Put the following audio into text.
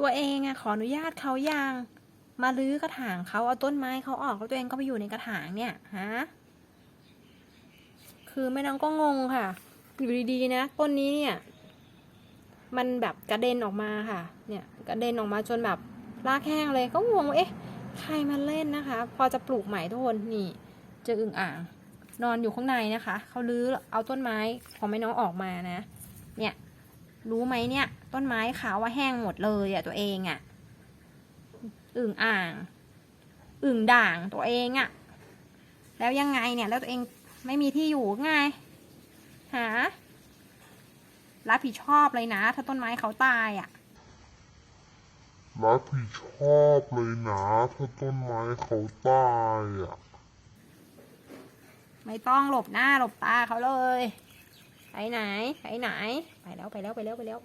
ตัวเองอะขออนุญาตเขายังมาลื้อกระถางเขาเอาต้นไม้เขาออกแล้วตัวเองก็ไปอยู่ในกระถางเนี่ยฮะคือแม่น้องก็งงค่ะ อยู่ดีๆนะต้นนี้เนี่ย มันแบบกระเด็นออกมาค่ะ เนี่ยกระเด็นออกมาจนแบบรากแห้งเลยก็งงว่าเอ๊ะ ใครมาเล่นนะคะ พอจะปลูกใหม่ทุกคนนี่เจออึ่งอ่าง นอนอยู่ข้างในนะคะเขาลื้อเอาต้นไม้ของแม่น้องออกมานะ เนี่ย รู้ไหมเนี่ย ต้นไม้ขาวว่าแห้งหมดเลยอะตัวเองอะอึ่งอ่าง อึ่งด่างตัวเองอะแล้วยังไงเนี่ย แล้วตัวเองไม่มีที่อยู่ไงหารับผิดชอบเลยนะ ถ้าต้นไม้เขาตายอะรับผิดชอบเลยนะถ้าต้นไม้เขาตายอะ ไม่ต้องหลบหน้าหลบตาเขาเลย ไปไหน ไปไหน ไปแล้วไปแล้วไปแล้วไปแล้ว